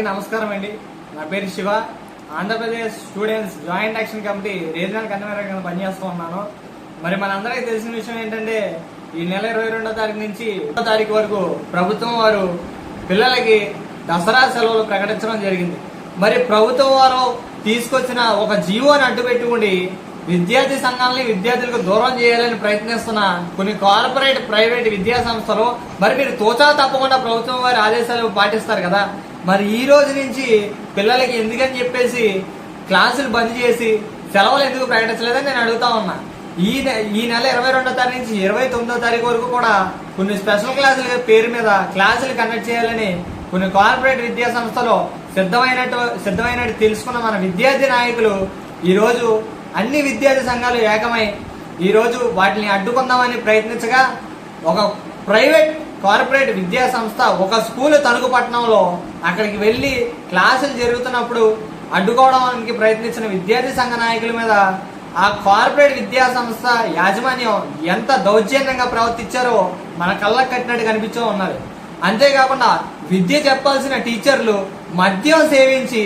నమస్కారం అండి. నా పేరు Shiva. Andhra Pradesh students joint action committee regional convener కింద పనిచేస్తూ ఉన్నాను. మరి మనందరికీ తెలిసిన విషయం ఏంటంటే ఈ నెల ఇరవై రెండో తారీఖు నుంచి ఒకటో తారీఖు వరకు ప్రభుత్వం వారు పిల్లలకి దసరా సెలవులు ప్రకటించడం జరిగింది. మరి ప్రభుత్వం వారు తీసుకొచ్చిన ఒక జీవోని అడ్డుపెట్టుకుని విద్యార్థి సంఘాలని విద్యార్థులకు దూరం చేయాలని ప్రయత్నిస్తున్న కొన్ని కార్పొరేట్ ప్రైవేట్ విద్యా సంస్థలు మరి మీరు తోచా తప్పకుండా ప్రభుత్వం వారి ఆదేశాలు పాటిస్తారు కదా. మరి ఈ రోజు నుంచి పిల్లలకి ఎందుకని చెప్పేసి క్లాసులు బంద్ చేసి సెలవులు ఎందుకు ప్రకటించలేదని నేను అడుగుతా ఉన్నా. ఈ నె- ఈ నెల ఇరవై రెండో తారీఖు నుంచి ఇరవై తొమ్మిదో తారీఖు వరకు కూడా కొన్ని స్పెషల్ క్లాసుల పేరు మీద క్లాసులు కండక్ట్ చేయాలని కొన్ని కార్పొరేట్ విద్యా సంస్థలు సిద్ధమైనట్టు సిద్ధమైనట్టు తెలుసుకున్న మన విద్యార్థి నాయకులు ఈరోజు అన్ని విద్యార్థి సంఘాలు ఏకమై ఈ రోజు వాటిని అడ్డుకుందామని ప్రయత్నించగా ఒక ప్రైవేట్ కార్పొరేట్ విద్యా సంస్థ ఒక స్కూల్ తణుకు పట్టణంలో అక్కడికి వెళ్ళి క్లాసులు జరుగుతున్నప్పుడు అడ్డుకోవడానికి ప్రయత్నించిన విద్యార్థి సంఘ నాయకుల మీద ఆ కార్పొరేట్ విద్యా సంస్థ యాజమాన్యం ఎంత దౌర్జన్యంగా ప్రవర్తించారో మన కళ్ళకు కట్టినట్టు కనిపించే ఉన్నారు. అంతేకాకుండా విద్య చెప్పాల్సిన టీచర్లు మద్యం సేవించి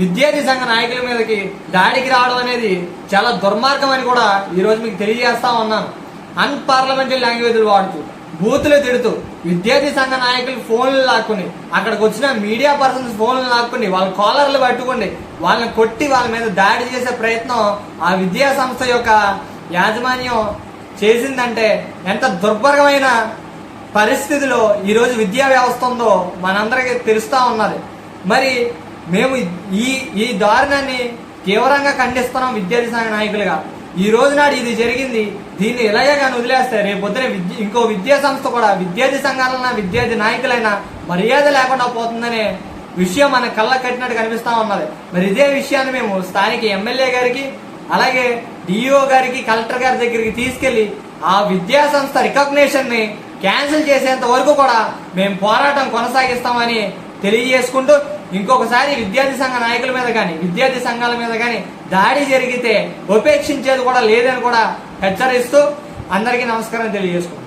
విద్యార్థి సంఘ నాయకుల మీదకి దాడికి రావడం అనేది చాలా దుర్మార్గం అని కూడా ఈ రోజు మీకు తెలియజేస్తా ఉన్నాను. అన్పార్లమెంటరీ లాంగ్వేజ్లు వాడుతూ బూతులు తిడుతూ విద్యార్థి సంఘ నాయకులు ఫోన్లు లాక్కుని అక్కడికి వచ్చిన మీడియా పర్సన్స్ ఫోన్లు లాక్కుని వాళ్ళ కాలర్లు పట్టుకుని వాళ్ళని కొట్టి వాళ్ళ మీద దాడి చేసే ప్రయత్నం ఆ విద్యా సంస్థ యొక్క యాజమాన్యం చేసిందంటే ఎంత దుర్భరమైన పరిస్థితిలో ఈరోజు విద్యా వ్యవస్థ ఉందో మనందరికీ తెలుస్తూ ఉన్నది. మరి మేము ఈ ఈ దారుణాన్ని తీవ్రంగా ఖండిస్తున్నాం విద్యార్థి సంఘ నాయకులుగా. ఈ రోజు నాడు ఇది జరిగింది. దీన్ని ఇలాగే కానీ వదిలేస్తే రేపు విద్య ఇంకో విద్యా సంస్థ కూడా విద్యార్థి సంఘాలైనా విద్యార్థి నాయకులైనా మర్యాద లేకుండా పోతుందనే విషయం మన కళ్ళ కట్టినట్టు కనిపిస్తా ఉన్నది. మరి ఇదే విషయాన్ని మేము స్థానిక ఎమ్మెల్యే గారికి అలాగే డిఈఓ గారికి కలెక్టర్ గారి దగ్గరికి తీసుకెళ్ళి ఆ విద్యా సంస్థ రికగ్నేషన్ని క్యాన్సిల్ చేసేంత వరకు కూడా మేము పోరాటం కొనసాగిస్తామని తెలియజేసుకుంటూ ఇంకొకసారి విద్యార్థి సంఘ నాయకుల మీద కానీ విద్యార్థి సంఘాల మీద కానీ దాడి జరిగితే ఉపేక్షించేది కూడా లేదని కూడా హెచ్చరిస్తూ అందరికీ నమస్కారం తెలియజేసుకుంటాం